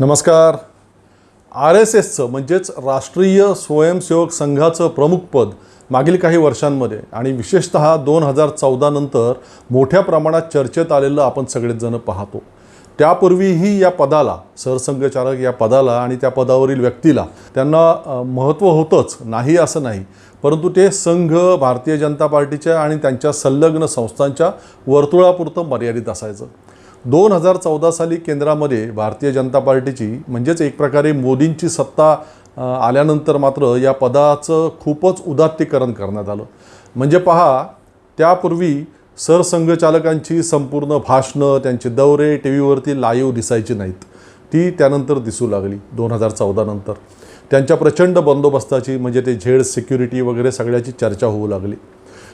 नमस्कार. R S एसचं म्हणजेच राष्ट्रीय स्वयंसेवक संघाचं प्रमुखपद मागील काही वर्षांमध्ये आणि विशेषत दोन हजार चौदानंतर मोठ्या प्रमाणात चर्चेत आलेलं आपण सगळेच जण पाहतो. त्यापूर्वीही या पदाला सरसंघचालक या पदाला आणि त्या पदावरील व्यक्तीला त्यांना महत्त्व होतंच नाही असं नाही परंतु ते संघ भारतीय जनता पार्टीच्या आणि त्यांच्या संलग्न संस्थांच्या वर्तुळापुरतं मर्यादित असायचं. दोन हजार चौदा साली केंद्रामध्ये भारतीय जनता पार्टीची म्हणजेच एक प्रकारे मोदींची सत्ता आल्यानंतर मात्र या पदाचं खूपच उदात्तीकरण करण्यात आलं. म्हणजे पहा त्यापूर्वी सरसंघचालकांची संपूर्ण भाषणं त्यांचे दौरे टी व्हीवरती लाईव्ह दिसायची नाहीत. ती त्यानंतर दिसू लागली दोन हजार चौदानंतर त्यांच्या प्रचंड बंदोबस्ताची म्हणजे ते झेड सिक्युरिटी वगैरे सगळ्याची चर्चा होऊ लागली.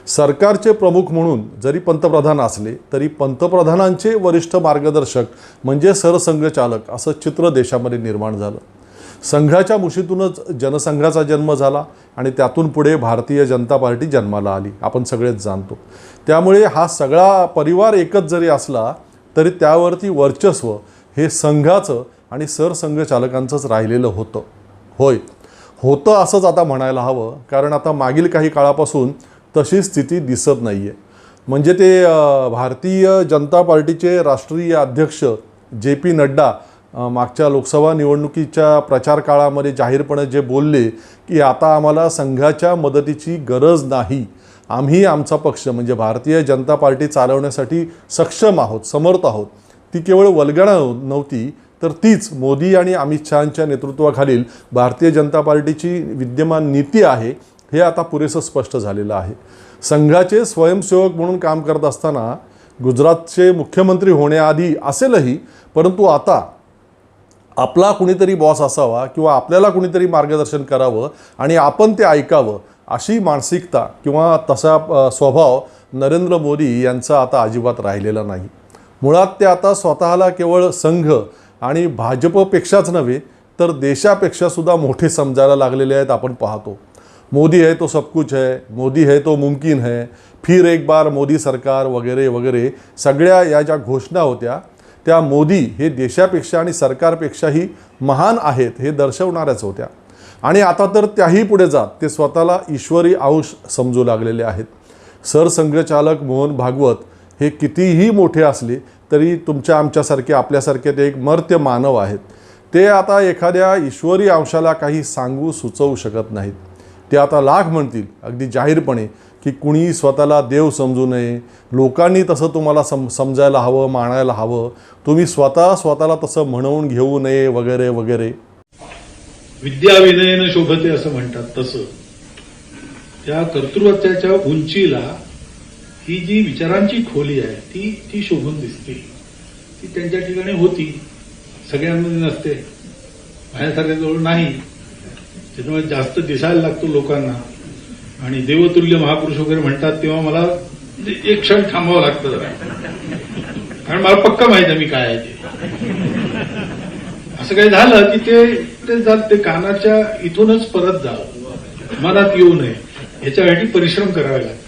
सरकारचे प्रमुख म्हणून जरी पंतप्रधान असले तरी पंतप्रधानांचे वरिष्ठ मार्गदर्शक म्हणजे सरसंघचालक असं चित्र देशामध्ये निर्माण झालं. संघाच्या मुशीतूनच जनसंघाचा जन्म झाला आणि त्यातून पुढे भारतीय जनता पार्टी जन्माला आली. आपण सगळेच जाणतो. त्यामुळे हा सगळा परिवार एकच जरी असला तरी त्यावरती वर्चस्व हे संघाचं आणि सरसंघचालकांचंच राहिलेलं होतं. होय. होतं असंच आता म्हणायला हवं कारण आता मागील काही काळापासून तशी स्थिती दिसत नाही आहे म्हणजे ते भारतीय जनता पार्टीचे राष्ट्रीय अध्यक्ष जे पी नड्डा मागच्या लोकसभा निवडणुकीच्या प्रचार काळामध्ये जाहीरपणे जे बोलले की आता आम्हाला संघाच्या मदतीची गरज नाही. आम्ही आमचा पक्ष म्हणजे भारतीय जनता पार्टी चालवण्यासाठी सक्षम आहोत समर्थ आहोत. ती केवळ वल्गणा नव्हती तर तीच मोदी आणि अमित शहांच्या नेतृत्वाखालील भारतीय जनता पार्टीची विद्यमान नीती आहे. हे आता पुरेसं स्पष्ट झालेलं आहे. संघाचे स्वयंसेवक म्हणून काम करत असताना गुजरातचे मुख्यमंत्री होण्याआधी असेलही परंतु आता आपला कुणीतरी बॉस असावा किंवा आपल्याला कुणीतरी मार्गदर्शन करावं आणि आपण ते ऐकावं अशी मानसिकता किंवा तसा स्वभाव नरेंद्र मोदी यांचा आता अजिबात राहिलेला नाही. मुळात ते आता स्वतःला केवळ संघ आणि भाजपपेक्षाच नव्हे तर देशापेक्षासुद्धा मोठे समजायला लागलेले आहेत आपण पाहतो. मोदी है तो सब कुछ है मोदी है तो मुमकिन है फिर एक बार मोदी सरकार वगैरे वगैरे सगळ्या या ज्या घोषणा होत्या त्या मोदी हे देशापेक्षा आणि सरकारपेक्षाही महान आहेत हे दर्शवणाऱ्याच होत्या. आणि आता तर त्याही पुढे जात ते स्वतःला ईश्वरी अंश समजू लागलेले आहेत. सरसंघचालक मोहन भागवत हे कितीही मोठे असले तरी तुमच्या आमच्यासारखे आपल्यासारखे ते एक मर्त्य मानव आहेत. ते आता एखाद्या ईश्वरी अंशाला काही सांगू सुचवू शकत नाहीत. ते आता लाख म्हणतील अगदी जाहीरपणे की कुणी स्वतःला देव समजू नये. लोकांनी तसं तुम्हाला सम समजायला हवं मानायला हवं. तुम्ही स्वतः स्वतःला तसं म्हणवून घेऊ नये वगैरे वगैरे. विद्या विनयनं शोभते असं म्हणतात तसं. त्या कर्तृत्वाच्या उंचीला ही जी विचारांची खोली आहे ती ती शोभून दिसते. ती त्यांच्या ठिकाणी होती. सगळ्यांमध्ये नसते. माझ्यासारख्या जवळ नाही. त्याच्यामुळे जास्त दिसायला लागतो लोकांना. आणि देवतुल्य महापुरुष वगैरे म्हणतात तेव्हा मला एक क्षण थांबावं लागतं जरा. कारण मला पक्का माहिती आहे मी काय आहे ते. असं काही झालं की ते ते ते कानाच्या इथूनच परत जावं. मनात येऊ नये. याच्यासाठी परिश्रम करावे लागतात.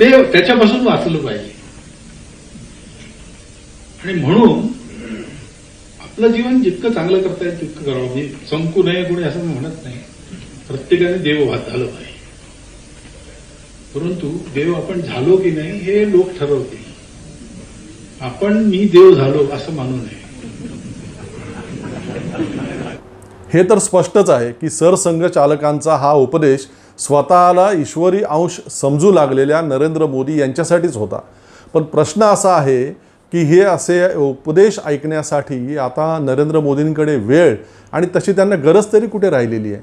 ते त्याच्यापासून वाचलं पाहिजे. आणि म्हणून आपलं जीवन जितकं चांगलं करता येईल तितकं करावं. म्हणजे संकू नये कोणी असं मी म्हणत नाही. प्रत्येकाने देव झालं पाहिजे. परंतु देव आपण झालो की नाही हे लोक ठरवतील. आपण मी देव झालो असं मानू नये. हे तर स्पष्टच आहे की सरसंघचालकांचा हा उपदेश स्वतःला ईश्वरी अंश समजू लागलेल्या नरेंद्र मोदी यांच्यासाठीच होता. पण प्रश्न असा आहे की हे असे उपदेश ऐकण्यासाठी आता नरेंद्र मोदींकडे वेळ आणि तशी त्यांना गरज तरी कुठे राहिलेली आहे?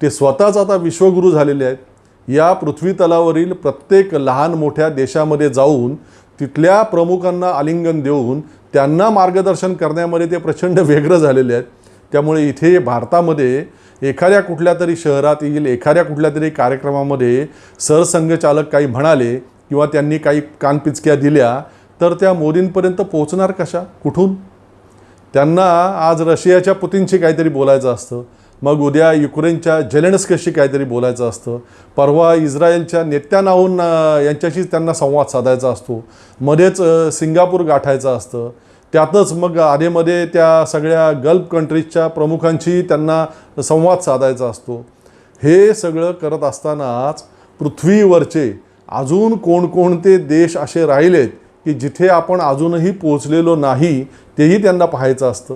ते स्वतःच आता विश्वगुरू झालेले आहेत. या पृथ्वी तलावरील प्रत्येक लहान मोठ्या देशामध्ये जाऊन तिथल्या प्रमुखांना आलिंगन देऊन त्यांना मार्गदर्शन करण्यामध्ये ते प्रचंड व्यग्र झालेले आहेत. त्यामुळे इथे भारतामध्ये एखाद्या कुठल्या तरी शहरात येईल एखाद्या कुठल्या तरी कार्यक्रमामध्ये सरसंघचालक काही म्हणाले किंवा त्यांनी काही कानपिचक्या दिल्या तर त्या मोदींपर्यंत पोहोचणार कशा? कुठून? त्यांना आज रशियाच्या पुतींशी काहीतरी बोलायचं असतं. मग उद्या युक्रेनच्या जेलेन्स्कीशी काहीतरी बोलायचं असतं. परवा इस्रायलच्या नेत्यानाहून यांच्याशी त्यांना संवाद साधायचा असतो. मध्येच सिंगापूर गाठायचं असतं. त्यातच मग आधेमध्ये त्या सगळ्या गल्फ कंट्रीजच्या प्रमुखांशी त्यांना संवाद साधायचा असतो. हे सगळं करत असतानाच पृथ्वीवरचे अजून कोणकोणते देश असे राहिलेत की जिथे आपण अजूनही पोचलेलो नाही तेही त्यांना पाहायचं असतं.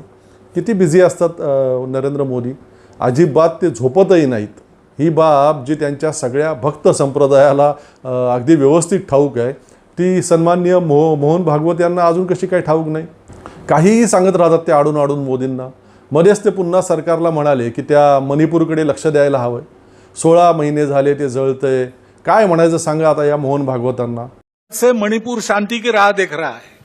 किती बिझी असतात नरेंद्र मोदी. अजिबात ते झोपतही नाहीत. ही बाब जी त्यांच्या सगळ्या भक्त संप्रदायाला अगदी व्यवस्थित ठाऊक आहे ती सन्माननीय मोह मोहन भागवत यांना अजून कशी काही ठाऊक नाही. काहीही सांगत राहतात ते आडून आडून मोदींना. मध्येच ते पुन्हा सरकारला म्हणाले की त्या मणिपूरकडे लक्ष द्यायला हवं सोळा महिने झाले ते जळतंय. काय म्हणायचं सांगा आता या मोहन भागवतांना. से मणिपुर शांति की राह देख रहा है।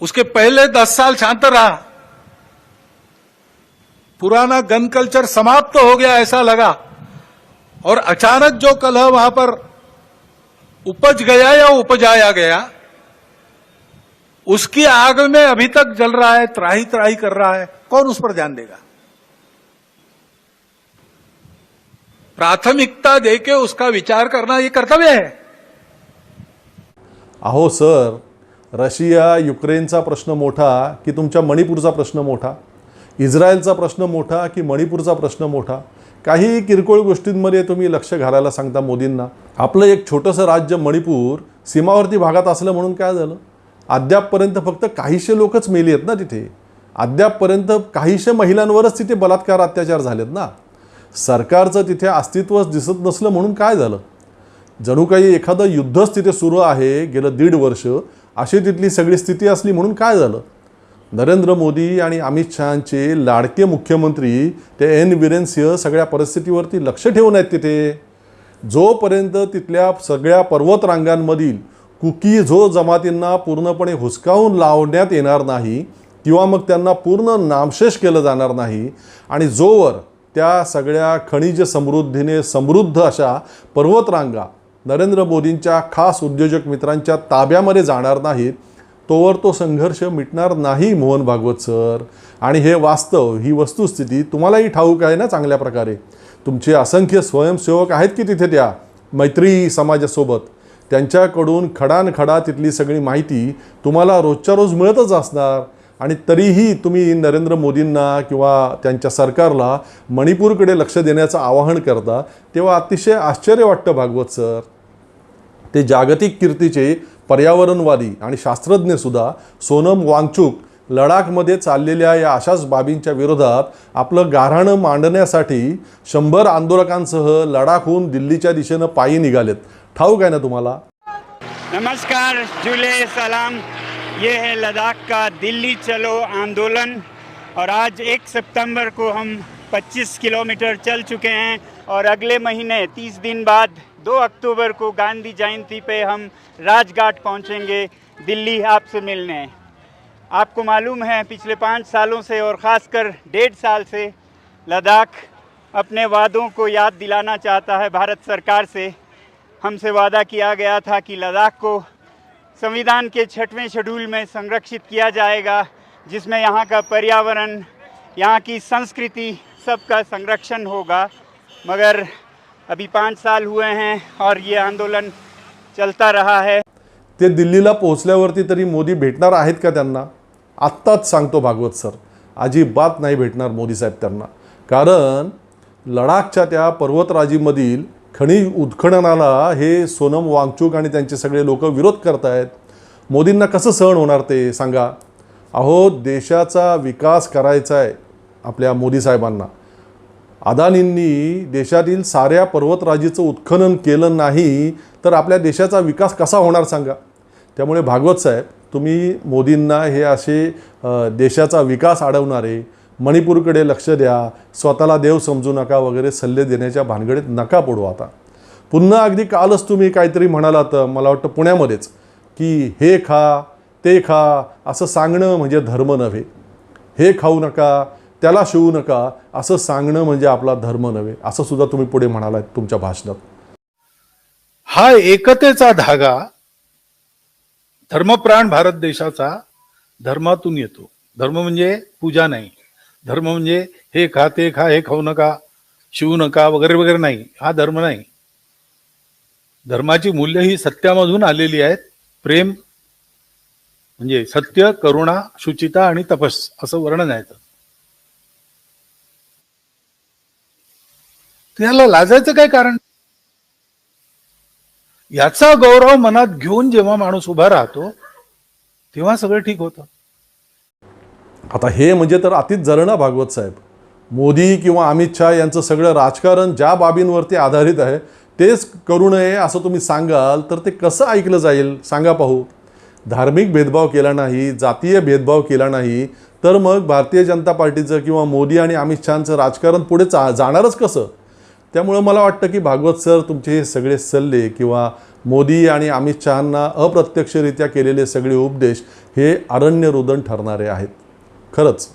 उसके पहले दस साल शांत रहा। पुराना गन कल्चर समाप्त तो हो गया ऐसा लगा। और अचानक जो कलह वहाँ पर उपज गया या उपजाया गया, उसकी आग में अभी तक जल रहा है त्राही त्राही कर रहा है। कौन उस पर ध्यान देगा? प्राथमिकता देके उसका विचार करना हे कर्तव्य आहे अहो सर रशिया युक्रेनचा प्रश्न मोठा की तुमच्या मणिपूरचा प्रश्न मोठा? इस्रायलचा प्रश्न मोठा की मणिपूरचा प्रश्न मोठा? काही किरकोळ गोष्टींमध्ये तुम्ही लक्ष घालायला सांगता मोदींना. आपलं एक छोटंसं राज्य मणिपूर सीमावर्ती भागात असलं म्हणून काय झालं? अद्यापपर्यंत फक्त काहीशे लोकच मेली आहेत ना तिथे? अद्यापपर्यंत काहीशे महिलांवरच तिथे बलात्कार अत्याचार झालेत ना? सरकारचं तिथे अस्तित्वच दिसत नसलं म्हणून काय झालं? जणू काही एखादं युद्धच तिथे सुरू आहे गेलं दीड वर्ष अशी तिथली सगळी स्थिती असली म्हणून काय झालं? नरेंद्र मोदी आणि अमित शहाचे लाडके मुख्यमंत्री ते एन बिरेन सिंह सगळ्या परिस्थितीवरती लक्ष ठेवून आहेत तिथे. जोपर्यंत तिथल्या सगळ्या पर्वतरांगांमधील कुकी झो जमातींना पूर्णपणे हुसकावून लावण्यात येणार नाही किंवा मग त्यांना पूर्ण नामशेष केलं जाणार नाही आणि जोवर त्या सगळ्या खनिज समृद्धीने समृद्ध अशा पर्वतरांगा नरेंद्र मोदींच्या खास उद्योजक मित्रांच्या ताब्यामध्ये जाणार नाहीत तोवर तो संघर्ष मिटणार नाही मोहन भागवत सर. आणि हे वास्तव ही वस्तुस्थिती तुम्हालाही ठाऊक आहे ना चांगल्या प्रकारे? तुमचे असंख्य स्वयंसेवक आहेत की तिथे त्या मैत्री समाजासोबत? त्यांच्याकडून खडानखडा तिथली सगळी माहिती तुम्हाला रोजच्या रोज मिळतच असणार. आणि तरीही तुम्ही नरेंद्र मोदींना किंवा त्यांच्या सरकारला मणिपूरकडे लक्ष देण्याचं आवाहन करता तेव्हा अतिशय आश्चर्य वाटतं भागवत सर. ते जागतिक कीर्तीचे पर्यावरणवादी आणि शास्त्रज्ञसुद्धा सोनम वांगचूक लडाखमध्ये चाललेल्या या अशाच बाबींच्या विरोधात आपलं गाऱ्हाणं मांडण्यासाठी शंभर आंदोलकांसह लडाखहून दिल्लीच्या दिशेनं पायी निघालेत. ठाऊक आहे ना तुम्हाला? नमस्कार जुले सलाम. ये है लद्दाख का दिल्ली चलो आंदोलन और आज एक सितंबर को हम 25 किलोमीटर चल चुके हैं और अगले महीने 30 दिन बाद 2 अक्टूबर को गांधी जयंती पे हम राजघाट पहुँचेंगे दिल्ली आपसे मिलने। आपको मालूम है, पिछले पाँच सालों से और ख़ासकर डेढ़ साल से लद्दाख अपने वादों को याद दिलाना चाहता है भारत सरकार से। हमसे वादा किया गया था कि लद्दाख को संविधान के छठवें शेड्यूल में संरक्षित किया जाएगा जिसमें यहाँ का पर्यावरण यहाँ की संस्कृति सबका संरक्षण होगा। मगर अभी पाँच साल हुए हैं और ये आंदोलन चलता रहा है। ते दिल्लीला पोहोचल्यावरती तरी मोदी भेटणार आहेत का त्यांना? आत्ताच सांगतो भागवत सर. अजिबात नाही भेटणार मोदी साहेब त्यांना. कारण लडाखच्या त्या पर्वतराजीमधील खनिज उत्खननाला हे सोनम वांगचूक आणि त्यांचे सगळे लोक विरोध करतायत. मोदींना कसं सहन होणार ते सांगा. अहो देशाचा विकास करायचा आहे आपल्या मोदी साहेबांना. अदानींनी देशातील साऱ्या पर्वतराजीचं उत्खनन केलं नाही तर आपल्या देशाचा विकास कसा होणार सांगा. त्यामुळे भागवत साहेब तुम्ही मोदींना हे असे देशाचा विकास अडवणारे मणिपूरकडे लक्ष द्या स्वतःला देव समजू नका वगैरे सल्ले देण्याच्या भानगडीत नका पडू आता. पुन्हा अगदी कालच तुम्ही काहीतरी म्हणाला तर मला वाटतं पुण्यामध्येच की हे खा ते खा असं सांगणं म्हणजे धर्म नव्हे. हे खाऊ नका त्याला शिवू नका असं सांगणं म्हणजे आपला धर्म नव्हे. असं सुद्धा तुम्ही पुढे म्हणालात तुमच्या भाषणात. हा एकतेचा धागा धर्मप्राण भारत देशाचा धर्मातून येतो. धर्म म्हणजे पूजा नाही. धर्म म्हणजे हे खा ते खा हे खाऊ नका शिवू नका वगैरे वगैरे नाही. हा धर्म नाही. धर्माची मूल्य ही सत्यामधून आलेली आहेत. प्रेम म्हणजे सत्य करुणा शुचिता आणि तपस असं वर्णन आहे त्याचं. त्याला लाजायचं काय कारण? याचा गौरव मनात घेऊन जेव्हा माणूस उभा राहतो तेव्हा सगळं ठीक होतं. आता हे म्हणजे तर अतिच झालं ना भागवत साहेब. मोदी किंवा अमित शहा यांचं सगळं राजकारण ज्या बाबींवरती आधारित आहे तेच करू नये असं तुम्ही सांगाल तर ते कसं ऐकलं जाईल? सांगा पाहू. धार्मिक भेदभाव केला नाही जातीय भेदभाव केला नाही तर मग भारतीय जनता पार्टीचं किंवा मोदी आणि अमित शहाचं राजकारण पुढे चा जाणारच कसं? त्यामुळं मला वाटतं की भागवत सर तुमचे हे सगळे सल्ले किंवा मोदी आणि अमित शहांना अप्रत्यक्षरित्या केलेले सगळे उपदेश हे अरण्यरुदन ठरणारे आहेत. खरंच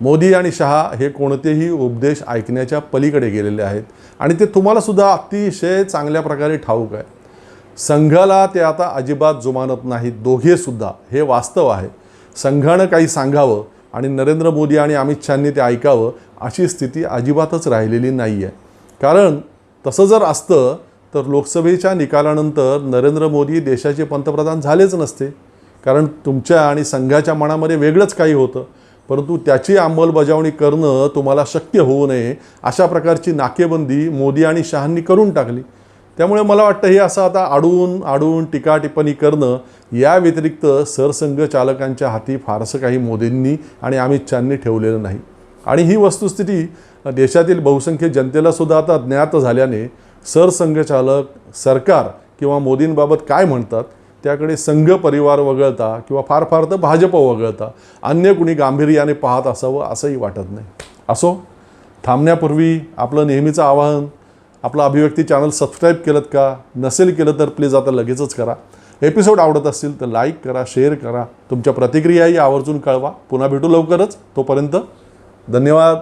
मोदी आणि शहा हे कोणतेही उपदेश ऐकण्याच्या पलीकडे गेलेले आहेत. आणि ते तुम्हाला सुद्धा अतिशय चांगल्या प्रकारे ठाऊक आहे. संघाला ते आता अजिबात जुमानत नाहीत. दोघेसुद्धा हे वास्तव आहे. संघानं काही सांगावं आणि नरेंद्र मोदी आणि अमित शहानी ते ऐकावं अशी स्थिती अजिबातच राहिलेली नाही आहे कारण तसं जर असतं तर लोकसभेच्या निकालानंतर नरेंद्र मोदी देशाचे पंतप्रधान झालेच नसते. कारण तुमच्या आणि संघाच्या मनामध्ये वेगळंच काही होतं. परंतु त्याची अंमलबजावणी करणं तुम्हाला शक्य होऊ नये अशा प्रकारची नाकेबंदी मोदी आणि शहांनी करून टाकली. त्यामुळे मला वाटतं हे असं आता आडून आडून टीका टिप्पणी करणं या व्यतिरिक्त सरसंघ चालकांच्या हाती फारसं काही मोदींनी आणि अमित शहांनी ठेवलेलं नाही. आणि ही वस्तुस्थिती देशातील बहुसंख्य जनतेलासुद्धा आता ज्ञात झाल्याने सरसंघचालक सरकार किंवा मोदींबाबत काय म्हणतात? त्याकडे संघ परिवार वगळता किंवा फार फार तर भाजप वगळता अन्य कुणी गांभीर्याने पाहत असावं असंही वाटत नाही. असो थांबण्यापूर्वी आपलं नेहमीचं आवाहन आपलं अभिव्यक्ती चॅनल सबस्क्राईब केलं का नसेल केलं तर प्लीज आता लगेचच करा. एपिसोड आवडत असतील तर लाईक करा शेअर करा. तुमच्या प्रतिक्रियाही आवर्जून कळवा. पुन्हा भेटू लवकरच. तोपर्यंत धन्यवाद.